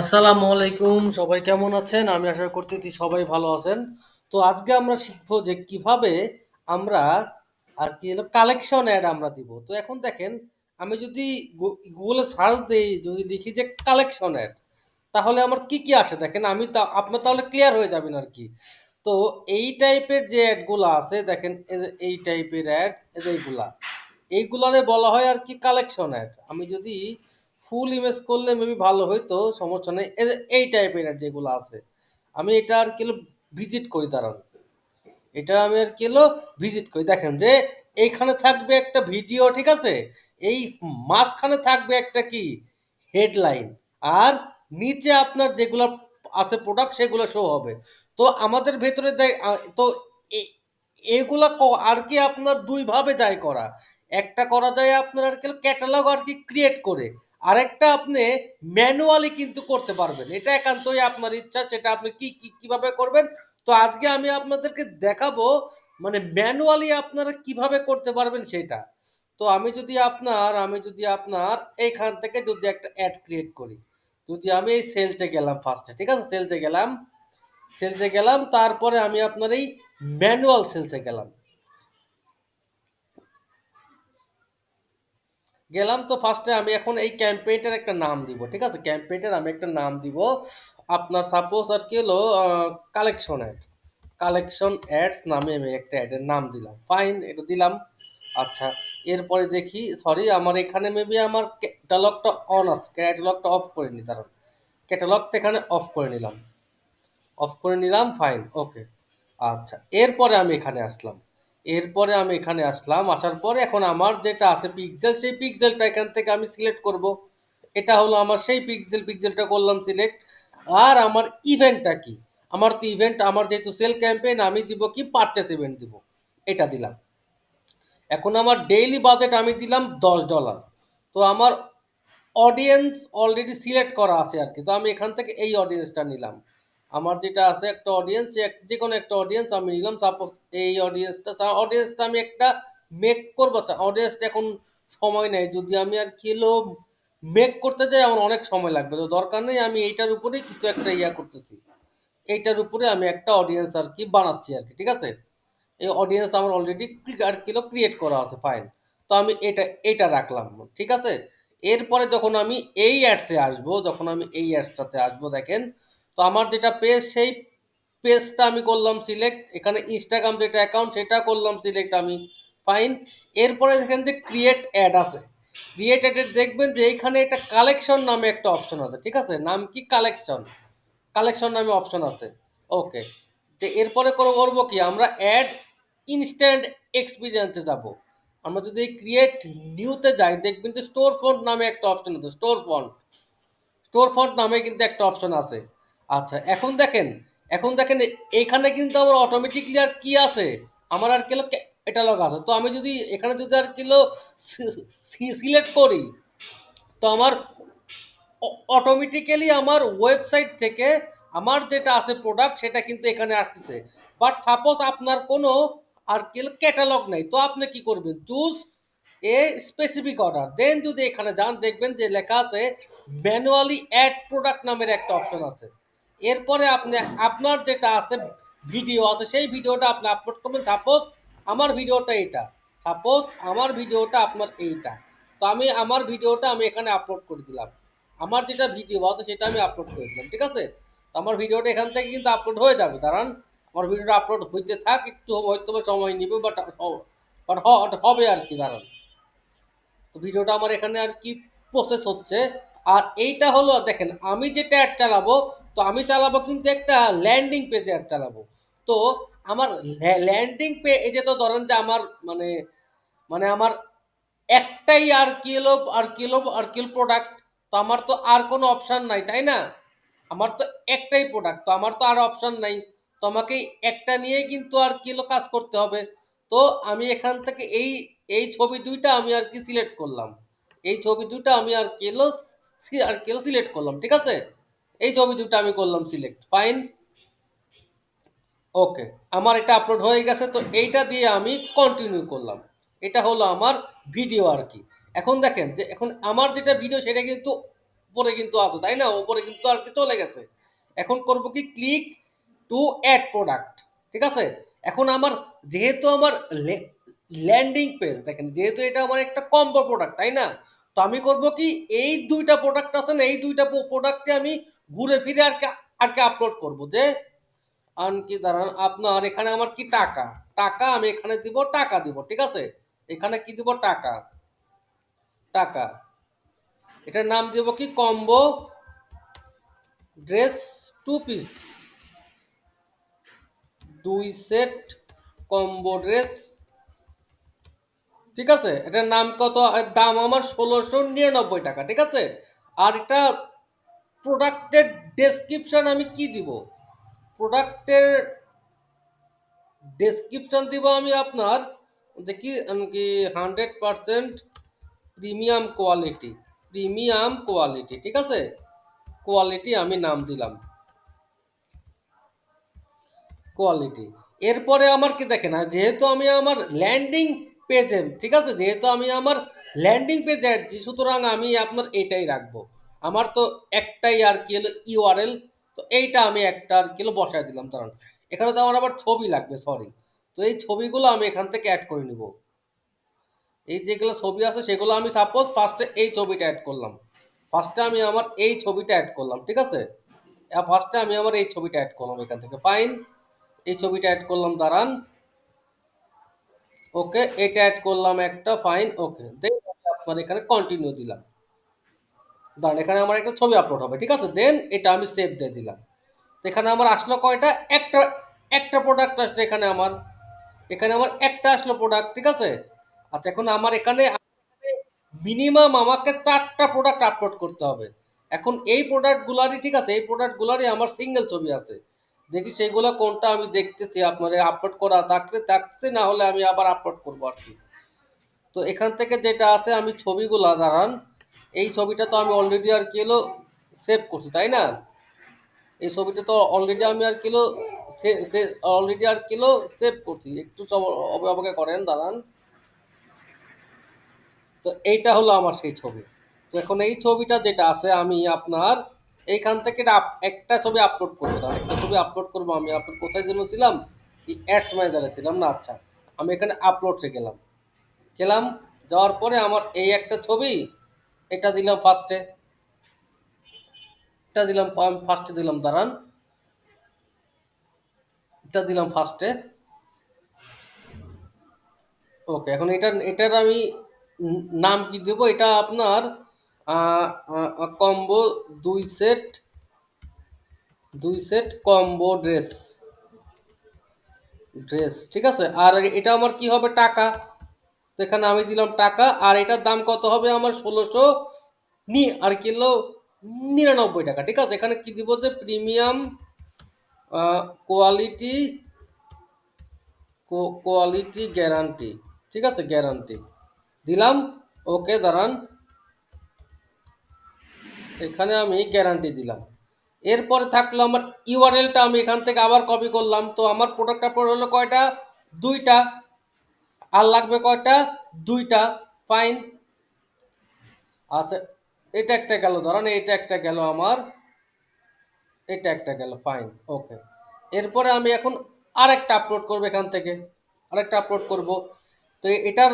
আসসালামু আলাইকুম, সবাই কেমন আছেন? আমি আশা করতেছি সবাই ভালো আছেন। তো আজকে আমরা শিখব যে কীভাবে আমরা আর কি হলো কালেকশন অ্যাড আমরা দিব। তো এখন দেখেন, আমি যদি গুগলে সার্চ দিই, যদি লিখি যে কালেকশন অ্যাড তাহলে আমার কি কি আসে? দেখেন, আমি তা, আপনার তাহলে ক্লিয়ার হয়ে যাবেন আর কি। তো এই টাইপের যে অ্যাডগুলো আছে, দেখেন, এই টাইপের অ্যাড এইগুলা, এইগুলারে বলা হয় আর কি কালেকশন অ্যাড আমি যদি ফুল ইমেজ করলে মেবি ভালো হইতো, সমস্যা নেই। এই টাইপের অ্যাড যেগুলো আছে। আমি এটা আর কি ভিজিট করি, দাঁড়ান। এটা আমি আর কি হলো ভিজিট করি। দেখেন যে, এইখানে থাকবে একটা ভিডিও ঠিক আছে? এই মাঝখানে থাকবে একটা কি? হেডলাইন আর নিচে আপনার যেগুলো আছে প্রোডাক্ট সেগুলো শো হবে। তো আমাদের ভেতরে তো এগুলা আর কি আপনার দুই ভাবে যায় করা। একটা করা যায় আপনার আর কি ক্যাটালগ আর কি ক্রিয়েট করে। আরেকটা আপনি ম্যানুয়ালি কিন্তু করতে পারবেন। এটা একান্তই আপনার ইচ্ছা, সেটা আপনি কি কি, কীভাবে করবেন? তো আজকে আমি আপনাদেরকে দেখাবো মানে ম্যানুয়ালি আপনারা কীভাবে করতে পারবেন সেটা। তো আমি যদি আপনার, আমি যদি আপনার এইখান থেকে যদি একটা অ্যাড ক্রিয়েট করি, যদি আমি এই সেলসে গেলাম ফার্স্টে ঠিক আছে? সেলসে গেলাম সেলসে গেলাম, তারপরে আমি আপনার এই ম্যানুয়াল সেলসে গেলাম। গেলাম তো ফার্স্টে আমি এখন এই ক্যাম্পেইনটার একটা নাম দিব, ঠিক আছে? ক্যাম্পেইনটার আমি একটা নাম দিব। আপনার সাপোজ আর কি হলো কালেকশন অ্যাড কালেকশন অ্যাডস নামে আমি একটা অ্যাডের নাম দিলাম। ফাইন এটা দিলাম। আচ্ছা এরপরে দেখি সরি আমার এখানে মেবি আমার ক্যাটালগটা অন আছে। ক্যাটালগটা অফ করে নি, দাঁড়ান। ক্যাটালগটা এখানে অফ করে নিলাম। অফ করে নিলাম ফাইন ওকে আচ্ছা এরপরে আমি এখানে আসলাম। এরপরে আমি এখানে আসলাম। আসার পরে এখন আমার যেটা আছে পিক্সেল সেই পিক্সেলটা এখান থেকে আমি সিলেক্ট করব। এটা হলো আমার সেই পিক্সেল পিক্সেলটা করলাম সিলেক্ট আর আমার ইভেন্টটা কি? আমার তো ইভেন্ট আমার যেহেতু সেল ক্যাম্পেইন আমি দিব কি? পারচেস ইভেন্ট দিব। এটা দিলাম। এখন আমার ডেইলি বাজেট আমি দিলাম দশ ডলার তো আমার অডিয়েন্স অলরেডি সিলেক্ট করা আছে আর কি। তো আমি এখান থেকে এই অডিয়েন্সটা নিলাম। আমার যেটা আছে একটা অডিয়েন্স যে কোনো একটা অডিয়েন্স আমি নিলাম সাপোজ এই অডিয়েন্সটা অডিয়েন্সটা আমি একটা মেক করব অডিয়েন্সটা এখন সময় নেই। যদি আমি আর কি হলো মেক করতে যাই, আমার অনেক সময় লাগবে। তো দরকার নেই, আমি এইটার উপরেই কিছু একটা ইয়া করতেছি। এইটার উপরে আমি একটা অডিয়েন্স আর কি বানাচ্ছি আর কি, ঠিক আছে? এই অডিয়েন্স আমার অলরেডি আর কিলো ক্রিয়েট করা আছে ফাইন তো আমি এটা এটা রাখলাম, ঠিক আছে? এরপরে যখন আমি এই অ্যাডসে আসব, যখন আমি এই অ্যাডসটাতে আসব, দেখেন তো আমার যেটা পেজ সেই পেজটা আমি করলাম সিলেক্ট এখানে ইনস্টাগ্রাম যেটা অ্যাকাউন্ট সেটা করলাম সিলেক্ট আমি ফাইন এরপরে দেখেন যে ক্রিয়েট অ্যাড আছে। ক্রিয়েট অ্যাডের দেখবেন যে এইখানে একটা কালেকশন নামে একটা অপশন আছে, ঠিক আছে? নাম কি? কালেকশন কালেকশন নামে অপশন আছে। ওকে তো এরপরে করে করব কি? আমরা অ্যাড ইনস্ট্যান্ট এক্সপিরিয়েন্সে যাব। আমরা যদি ক্রিয়েট নিউতে যাই, দেখবেন যে স্টোর ফন্ট নামে একটা অপশন আছে স্টোর ফন্ট স্টোর ফন্ট নামে কিন্তু একটা অপশন আছে। আচ্ছা এখন দেখেন এখন দেখেন এখানে কিন্তু আমার অটোমেটিকলি আর কি আছে? আমার আর কিলো ক্যাটালগ আছে। তো আমি যদি এখানে যদি আর কিলো সিলেক্ট করি, তো আমার অটোমেটিক্যালি আমার ওয়েবসাইট থেকে আমার যেটা আছে প্রোডাক্ট সেটা কিন্তু এখানে আসতেছে। বাট সাপোজ আপনার কোনো আর কি ক্যাটালগ নেই, তো আপনি কি করবেন? চুজ এ স্পেসিফিক অর্ডার দেন যদি এখানে যান, দেখবেন যে লেখা আছে ম্যানুয়ালি অ্যাড প্রোডাক্ট নামের একটা অপশন আছে। এরপরে আপনি, আপনার যেটা আছে ভিডিও আছে, সেই ভিডিওটা আপনি আপলোড করবেন। সাপোজ আমার ভিডিওটা এটা সাপোজ আমার ভিডিওটা আপনার এইটা। তো আমি, আমার ভিডিওটা আমি এখানে আপলোড করে দিলাম। আমার যেটা ভিডিও আছে, সেটা আমি আপলোড করে দিলাম, ঠিক আছে? তো আমার ভিডিওটা এখান থেকে কিন্তু আপলোড হয়ে যাবে। কারণ আমার ভিডিওটা আপলোড হইতে থাক, একটু হয়তো সময় নেবে বাট বাট হবে আর কি, দাঁড়ান। তো ভিডিওটা আমার এখানে আর কি প্রসেস হচ্ছে। আর এইটা হলো, দেখেন, আমি যেটা অ্যাড চালাবো তো আমি চালাবো কিন্তু একটা ল্যান্ডিং পেজে অ্যাড চালাবো। তো আমার ল্যান্ডিং পেজে তো ধরেন যে আমার মানে মানে আমার একটাই আর কিলো আর কিলো আর কিল প্রোডাক্ট তো আমার তো আর কোনো অপশান নাই, তাই না? আমার তো একটাই প্রোডাক্ট তো আমার তো আর অপশান নাই। তো আমাকে একটা নিয়েই কিন্তু আর কিলো কাজ করতে হবে। তো আমি এখান থেকে এই এই ছবি দুইটা আমি আর কি সিলেক্ট করলাম। এই ছবি দুইটা আমি আর কিলো আর কিলো সিলেক্ট করলাম, ঠিক আছে? এই ছবি দুইটা আমি করলাম সিলেক্ট ফাইন ওকে আমার এটা আপলোড হয়ে গেছে, তো এইটা দিয়ে আমি কন্টিনিউ করলাম। এটা হলো আমার ভিডিও আর কি। এখন দেখেন যে, এখন আমার যেটা ভিডিও সেটা কিন্তু উপরে কিন্তু আছে, তাই না? উপরে কিন্তু আর কি চলে গেছে। এখন করব কি ক্লিক টু অ্যাড প্রোডাক্ট ঠিক আছে? এখন আমার যেহেতু আমার ল্যান্ডিং পেজ দেখেন, যেহেতু এটা আমার একটা কম্বো প্রোডাক্ট তাই না? তো আমি করব কি, এই দুইটা প্রোডাক্ট আছে না, এই দুইটা প্রোডাক্টে আমি ঘুরে ফিরে আর আর কি আপলোড করব? যে, আন কি দাঁড়ান, আপনার এখানে আমার কি টাকা? টাকা আমি এখানে দিব, টাকা দিব, ঠিক আছে? এখানে কি দিব? টাকা। টাকা। এটার নাম দিব কি? Combo dress two piece. দুই সেট কম্বো ড্রেস ঠিক আছে? এটার নাম কত? দাম আমার ষোলোশো নিরানব্বই টাকা, ঠিক আছে? আর এটা প্রোডাক্টের ডেসক্রিপশন আমি কি দিব? প্রোডাক্টের ডেসক্রিপশন দিব আমি আপনার দেখি কি hundred percent premium quality premium quality, ঠিক আছে? কোয়ালিটি আমি নাম দিলাম। কোয়ালিটি। এরপরে আমার কি দেখে না যেহেতু আমি আমার ল্যান্ডিং পেজে ঠিক আছে? যেহেতু আমি আমার ল্যান্ডিং পেজে আসছি সুতরাং আমি আপনার এটাই রাখব। আমার তো একটাই আর কি হলো ইউআরএল তো এইটা আমি একটা আর কি হলো বসায় দিলাম, কারণ এখানে তো আমার আবার ছবি লাগবে সরি তো এই ছবিগুলো আমি এখান থেকে অ্যাড করে নিব। এই যেগুলো ছবি আছে, সেগুলো আমি সাপোজ ফার্স্টে এই ছবিটা অ্যাড করলাম। ফার্স্টে আমি আমার এই ছবিটা অ্যাড করলাম, ঠিক আছে? ফার্স্টে আমি আমার এই ছবিটা অ্যাড করলাম এখান থেকে। ফাইন এই ছবিটা অ্যাড করলাম, দাঁড়ান। ওকে, এটা অ্যাড করলাম একটা ফাইন ওকে। দেন আপনার এখানে কন্টিনিউ দিলাম। দাঁড়ান, এখানে আমার একটা ছবি আপলোড হবে, ঠিক আছে? দেন এটা আমি সেভ দিয়ে দিলাম। এখানে আমার আসলো কয়টা? একটা একটা প্রোডাক্ট আসলো এখানে আমার। এখানে আমার একটা আসলো প্রোডাক্ট ঠিক আছে? আচ্ছা এখন আমার এখানে মিনিমাম আমাকে চারটা প্রোডাক্ট আপলোড করতে হবে। এখন এই প্রোডাক্টগুলারই ঠিক আছে? এই প্রোডাক্টগুলারই আমার সিঙ্গেল ছবি আছে। দেখি সেগুলো কোনটা আমি দেখতেছি, আপনার আপলোড করা থাকলে থাকছে না হলে আমি আবার আপলোড করব আর কি। তো এখান থেকে যেটা আছে, আমি ছবিগুলো দাঁড়ান, এই ছবিটা তো আমি অলরেডি আর কি হলো সেভ করছি, তাই না? এই ছবিটা তো অলরেডি আমি আর কিলো অলরেডি আর কিলো সেভ করছি। একটু অবকে করেন, দাঁড়ান। তো এইটা হলো আমার সেই ছবি। তো এখন এই ছবিটা যেটা আছে, আমি আপনার এইখান থেকে একটা ছবি আপলোড করব দাঁড়ান একটা ছবি আপলোড করব আমি। আপলোড কোথায় যেন ছিলাম? অ্যাডস ম্যানেজারে ছিলাম না? আচ্ছা আমি এখানে আপলোডে গেলাম। গেলাম, যাওয়ার পরে আমার এই একটা ছবি, এটা দিলাম ফার্স্টে এটা দিলাম, আমি ফার্স্টে দিলাম, দাঁড়ান। এটা দিলাম ফার্স্টে ওকে এখন এটা, এটার আমি নাম কি দেবো? এটা আপনার কম্বো দুই সেট দুই সেট কম্বো ড্রেস। ড্রেস, ঠিক আছে? আর এটা আমার কি হবে? টাকা। এখানে আমি দিলাম টাকা, আর এটার দাম কত হবে? আমার ষোলোশো নি, আর কিলো নিরানব্বই টাকা, ঠিক আছে? এখানে কি দিব যে প্রিমিয়াম কোয়ালিটি কোয়ালিটি গ্যারান্টি, ঠিক আছে? গ্যারান্টি। দিলাম, ওকে, দাঁড়ান। এখানে আমি গ্যারান্টি দিলাম। এরপরে থাকল আমার ইউআরএলটা আমি এখান থেকে আবার কপি করলাম। তো আমার প্রোডাক্ট আপলোড হলো কয়টা? দুইটা। আর লাগবে কয়টা? দুইটা। ফাইন আচ্ছা এটা একটা গেল, ধরেন এটা একটা গেল আমার। এটা একটা গেল ফাইন ওকে এরপরে আমি এখন আরেকটা আপলোড করব এখান থেকে। আরেকটা আপলোড করব। তো এটার,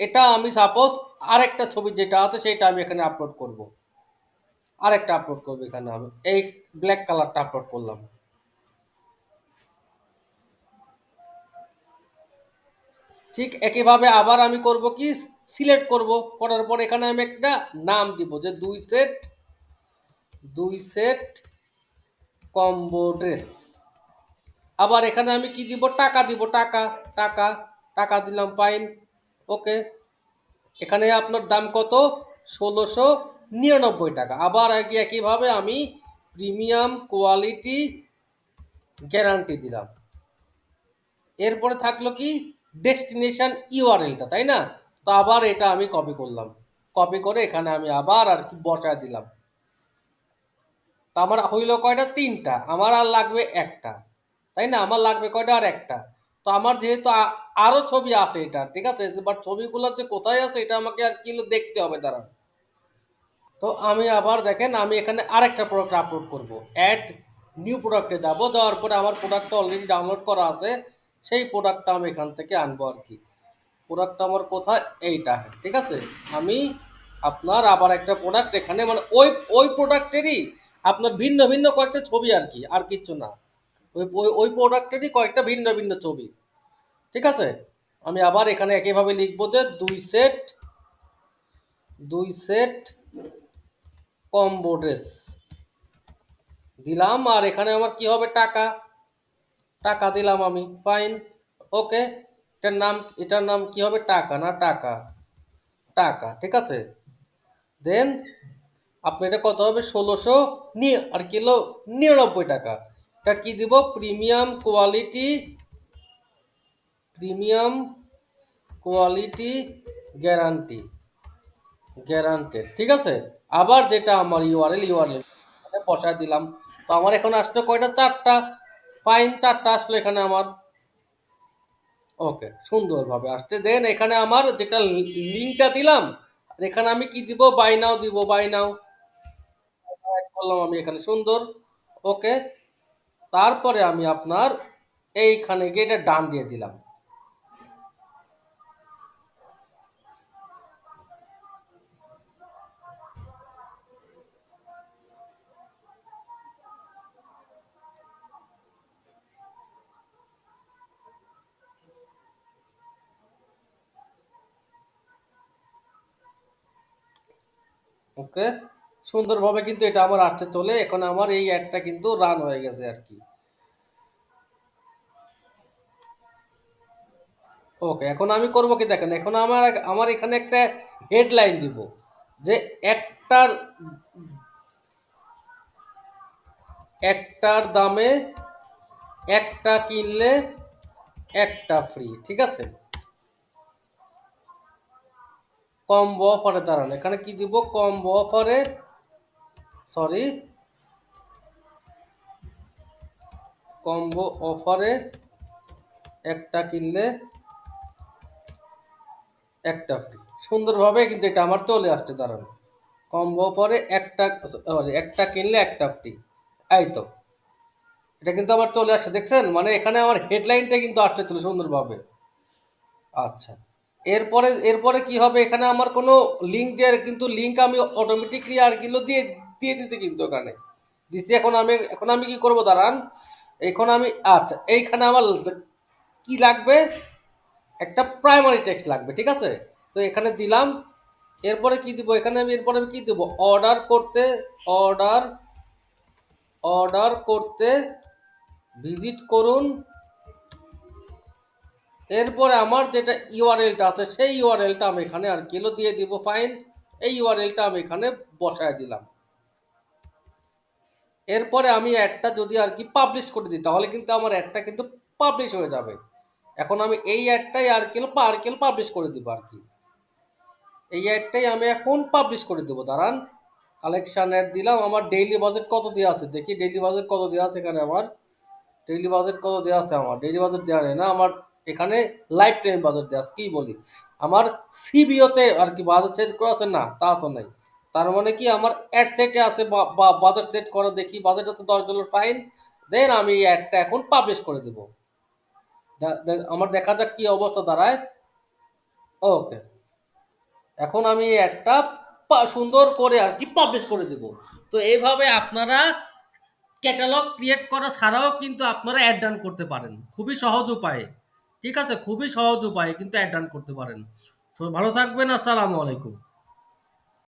এটা আমি সাপোজ আরেকটা ছবি যেটা আছে, সেটা আমি এখানে আপলোড করব। আরেকটা আপলোড করব এখানে আমি। এই ব্ল্যাক কালারটা আপলোড করলাম। ঠিক একইভাবে আবার আমি করব কি? সিলেক্ট করব। করার পর এখানে আমি একটা নাম দিব যে দুই সেট দুই সেট কম্বো ড্রেস আবার এখানে আমি কি দিব? টাকা দিব। টাকা টাকা টাকা দিলাম ফাইন ওকে এখানে আপনার দাম কত? ষোলোশো নিরানব্বই টাকা। আবার একই একইভাবে আমি প্রিমিয়াম কোয়ালিটি গ্যারান্টি দিলাম। এরপরে থাকল কি? ডেস্টিনেশন ইউআরএলটা, তাই না? তো আবার এটা আমি কপি করলাম। কপি করে এখানে আমি আবার আর কি বসায় দিলাম। তো আমার হইল কয়টা? তিনটা। আমার আর লাগবে একটা। তাই না? আমার লাগবে কয়টা? আর একটা। তো আমার যেহেতু আরও ছবি আছে এটা, ঠিক আছে? বাট ছবিগুলো যে কোথায় আছে, এটা আমাকে আর কি দেখতে হবে দাঁড়ান তো আমি আবার দেখেন, আমি এখানে আরেকটা প্রোডাক্ট আপলোড করব। অ্যাড নিউ প্রোডাক্টে যাব। যাওয়ার পরে আমার প্রোডাক্টটা অলরেডি ডাউনলোড করা আছে। সেই প্রোডাক্টটা আমি এখান থেকে আনব আর কি। প্রোডাক্টটা আমার কোথায়? এইটা। ঠিক আছে? আমি আপনার আবার একটা প্রোডাক্ট এখানে মানে ওই ওই প্রোডাক্টেরই আপনার ভিন্ন ভিন্ন কয়েকটা ছবি আর কি, আর কিচ্ছু না। ওই, ওই- প্রোডাক্টেরই কয়েকটা ভিন্ন ভিন্ন ছবি। ঠিক আছে? আমি আবার এখানে একইভাবে লিখব যে দুই সেট দুই সেট কম্বো ড্রেস দিলাম, আর এখানে আমার কি হবে? টাকা। টাকা দিলাম আমি। ফাইন ওকে এটার নাম এটার নাম কি হবে? টাকা, না টাকা? টাকা, ঠিক আছে? দেন আপনি এটা কত হবে? ষোলোশো নিয়ে আর কিলো নিরানব্বই টাকা। এটা কি দিব? Premium quality premium quality guarantee guaranteed ঠিক আছে? আবার যেটা আমার ইউআরএল ইউআরএল বসায় দিলাম। তো আমার এখন আসলো কয়টা? চারটা। ফাইন চারটা আসলো এখানে আমার। ওকে সুন্দরভাবে আসতে দেন এখানে আমার যেটা লিঙ্কটা দিলাম এখানে আমি কি দিব? বাই নাও দিব বাই নাও করলাম আমি এখানে, সুন্দর। ওকে তারপরে আমি আপনার এইখানে গিয়ে এটা ডান দিয়ে দিলাম। ওকে? সুন্দরভাবে কিন্তু এটা আমার আসতে চলে। এখন আমার এই অ্যাডটা কিন্তু রান হয়ে গেছে আর কি। ওকে, এখন আমি করব কি দেখেন, এখন আমার আমার এখানে একটা হেডলাইন দিব যে একটার একটার দামে একটা কিনলে একটা ফ্রি ঠিক আছে? কম্বো অফারে দাঁড়ান। এখানে কি দিব? কম্বো অফারে সরি কম্বো অফারে একটা কিনলে একটা ফ্রি সুন্দরভাবে কিন্তু এটা আমার চলে আসছে, দাঁড়ান। কম্বো অফারে একটা সরি একটা কিনলে একটা ফ্রি এই তো। এটা কিন্তু আবার চলে আসছে, দেখছেন? মানে এখানে আমার হেডলাইনটা কিন্তু আসতে চলে সুন্দরভাবে। আচ্ছা। এরপরে এরপরে কি হবে? এখানে আমার কোনো লিঙ্ক দেওয়ার কিন্তু লিঙ্ক আমি অটোমেটিকলি আর কিন্তু দিয়ে দিয়ে দিতে কিন্তু ওখানে। দিচ্ছি এখন আমি এখন আমি কি করব? দাঁড়ান। এখন আমি আচ্ছা এইখানে আমার কি লাগবে? একটা প্রাইমারি টেক্সট লাগবে, ঠিক আছে? তো এখানে দিলাম। এরপরে কি দিব? এখানে আমি, এরপরে আমি কি দেব? অর্ডার করতে অর্ডার অর্ডার করতে ভিজিট করুন। এরপরে আমার যেটা ইউআরএলটা আছে, সেই ইউআরএলটা আমি এখানে আর কিলো দিয়ে দিব ফাইন এই ইউআরএলটা আমি এখানে বসায় দিলাম। এরপরে আমি অ্যাডটা যদি আর কি পাবলিশ করে দিই, তাহলে কিন্তু আমার অ্যাডটা কিন্তু পাবলিশ হয়ে যাবে। এখন আমি এই অ্যাডটাই আর কিলো আর কিলো পাবলিশ করে দিব আর কি। এই অ্যাডটাই আমি এখন পাবলিশ করে দেবো, দাঁড়ান। কালেকশান অ্যাড দিলাম, আমার ডেইলি বাজেট কত দেওয়া আছে? দেখি ডেইলি বাজেট কত দেওয়া আছে এখানে আমার? ডেইলি বাজেট কত দেওয়া আছে আমার? ডেইলি বাজেট দেওয়া নেই না, আমার এখানে লাইফ টাইম বাজেট দেওয়া কী বলি? আমার সিবিওতে আর কি বাজেট সেট করা আছে? না, তা তো নেই। তার মানে কি আমার অ্যাড সেটে আছে বা বাজেট সেট করা, দেখি বাজেট আছে দশ ডলার ফাইন দেন আমি এই অ্যাডটা এখন পাবলিশ করে দেব। আমার দেখা যাক কি অবস্থা দাঁড়ায়। ওকে এখন আমি এই অ্যাডটা সুন্দর করে আর কি পাবলিশ করে দেব। তো এইভাবে আপনারা ক্যাটালগ ক্রিয়েট করা ছাড়াও কিন্তু আপনারা অ্যাড ডান করতে পারেন। খুবই সহজ উপায়ে। ঠিক আছে খুবই সহজ উপায় কিন্তু অ্যাড করতে পারেন। ভালো থাকবেন আসসালামু আলাইকুম।